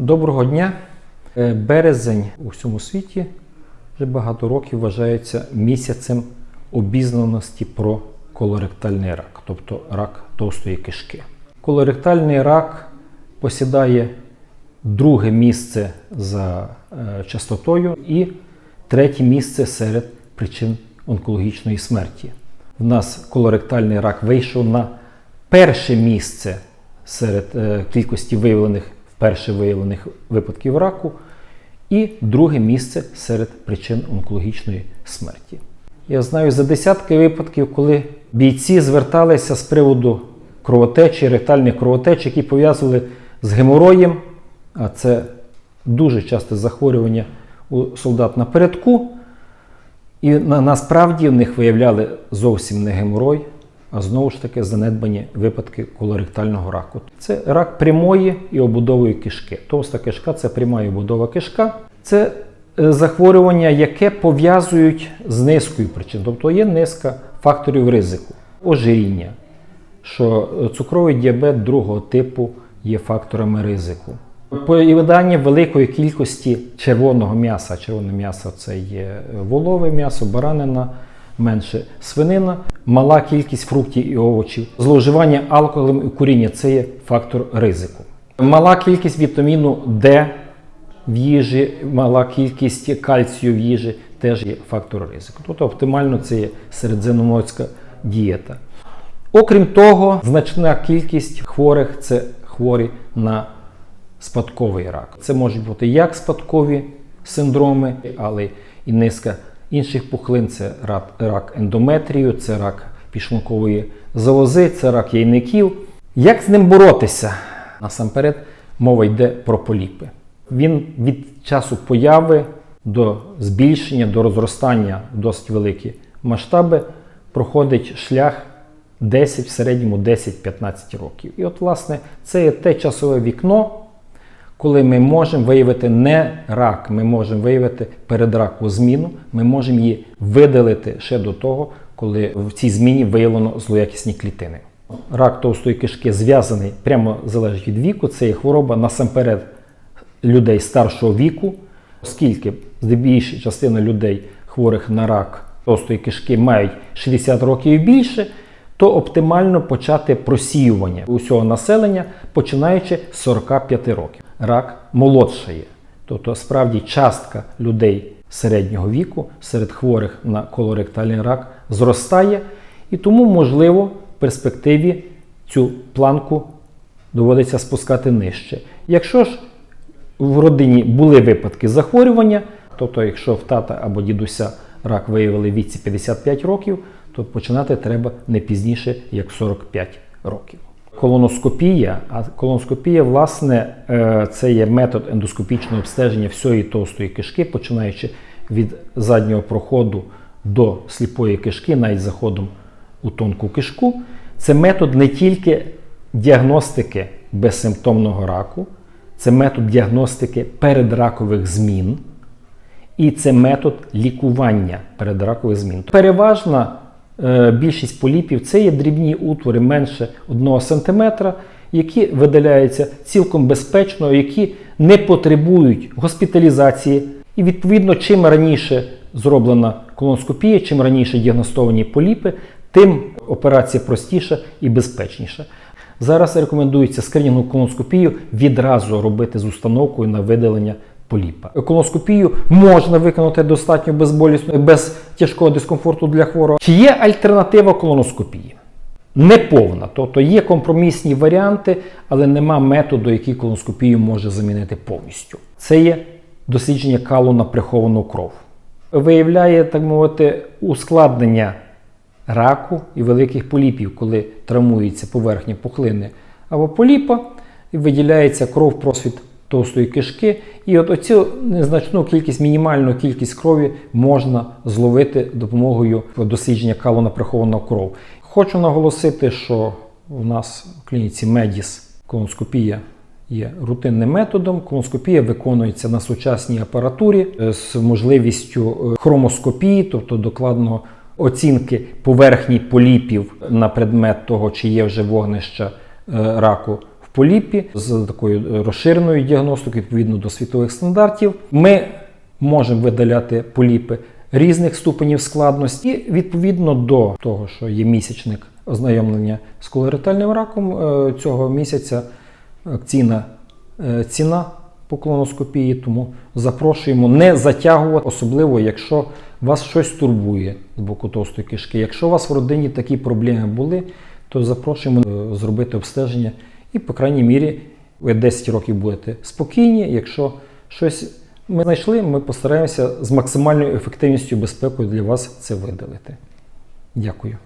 Доброго дня. Е, Березень у всьому світі вже багато років вважається місяцем обізнаності про колоректальний рак, тобто рак товстої кишки. Колоректальний рак посідає друге місце за е, частотою і третє місце серед причин онкологічної смерті. В нас колоректальний рак вийшов на перше місце серед е, кількості виявлених вперше виявлених випадків раку, і друге місце серед причин онкологічної смерті. Я знаю за десятки випадків, коли бійці зверталися з приводу кровотечі, ректальних кровотеч, які пов'язували з гемороєм, а це дуже часте захворювання у солдат на передку. І на, насправді в них виявляли зовсім не геморой, знову ж таки занедбані випадки колоректального раку. Це рак прямої і обудової кишки. Товста кишка це пряма і обудова кишка. Це е, захворювання, яке пов'язують з низкою причин. Тобто є низка факторів ризику, ожиріння, що е, цукровий діабет другого типу є факторами ризику. Поїдання великої кількості червоного м'яса. Червоне м'ясо це є волове м'ясо, баранина, менше свинина, мала кількість фруктів і овочів. Зловживання алкоголем і куріння це є фактор ризику. Мала кількість вітаміну Д в їжі, мала кількість кальцію в їжі теж є фактор ризику. Тобто оптимально це є середземноморська дієта. Окрім того, значна кількість хворих це хворі на спадковий рак. Це можуть бути як спадкові синдроми, але і низка інших пухлин це рак, ендометрію, це рак підшлункової залози, це рак яйників. Як з ним боротися? Насамперед, мова йде про поліпи. Він від часу появи до збільшення, до розростання в досить великі масштаби проходить шлях 10, в середньому 10-15 років. І от, власне, це є те часове вікно, коли ми можемо виявити не рак, ми можемо виявити передракову зміну, ми можемо її видалити ще до того, коли в цій зміні виявлено злоякісні клітини. Рак товстої кишки зв'язаний прямо залежить від віку. Це є хвороба насамперед людей старшого віку, оскільки здебільша частина людей, хворих на рак товстої кишки, мають 60 років і більше, то оптимально почати просіювання усього населення, починаючи з 45 років. Рак молодшає. Тобто, справді частка людей середнього віку серед хворих на колоректальний рак зростає, і тому, можливо, в перспективі цю планку доводиться спускати нижче. Якщо ж в родині були випадки захворювання, тобто, якщо в тата або дідуся рак виявили в віці 55 років, то починати треба не пізніше, як 45 років. Колоноскопія, а колоноскопія, власне, е, це є метод ендоскопічного обстеження всієї товстої кишки, починаючи від заднього проходу до сліпої кишки, навіть заходом у тонку кишку. Це метод не тільки діагностики безсимптомного раку, це метод діагностики передракових змін, і це метод лікування передракових змін. Переважна більшість поліпів це є дрібні утвори менше 1 см, які видаляються цілком безпечно, які не потребують госпіталізації. І відповідно, чим раніше зроблена колоноскопія, чим раніше діагностовані поліпи, тим операція простіша і безпечніша. Зараз рекомендується скринінгову колоноскопію відразу робити з установкою на видалення поліпа. Колоноскопію можна виконати достатньо безболісно, без тяжкого дискомфорту для хворого. Чи є альтернатива колоноскопії? Неповна, тобто є компромісні варіанти, але нема методу, який колоноскопію може замінити повністю. Це є дослідження калу на приховану кров. Виявляє, так мовити, ускладнення раку і великих поліпів, коли травмується поверхня пухлини або поліпа, і виділяється кров просвіт товстої кишки. І от оцю незначну кількість, мінімальну кількість крові можна зловити допомогою дослідження калу на кров. Хочу наголосити, що у нас в клініці Медіс колоноскопія є рутинним методом. Колоноскопія виконується на сучасній апаратурі з можливістю хромоскопії, тобто докладного оцінки поверхні поліпів на предмет того, чи є вже вогнища е, раку поліпі з такою розширеною діагностикою відповідно до світових стандартів. Ми можемо видаляти поліпи різних ступенів складності. І відповідно до того, що є місячник ознайомлення з колоректальним раком е, цього місяця акційна е, ціна по колоноскопії, тому запрошуємо не затягувати, особливо якщо вас щось турбує з боку товстої кишки. Якщо у вас в родині такі проблеми були, то запрошуємо е, зробити обстеження і, по крайній мірі, ви 10 років будете спокійні. Якщо щось ми знайшли, ми постараємося з максимальною ефективністю безпекою для вас це видалити. Дякую.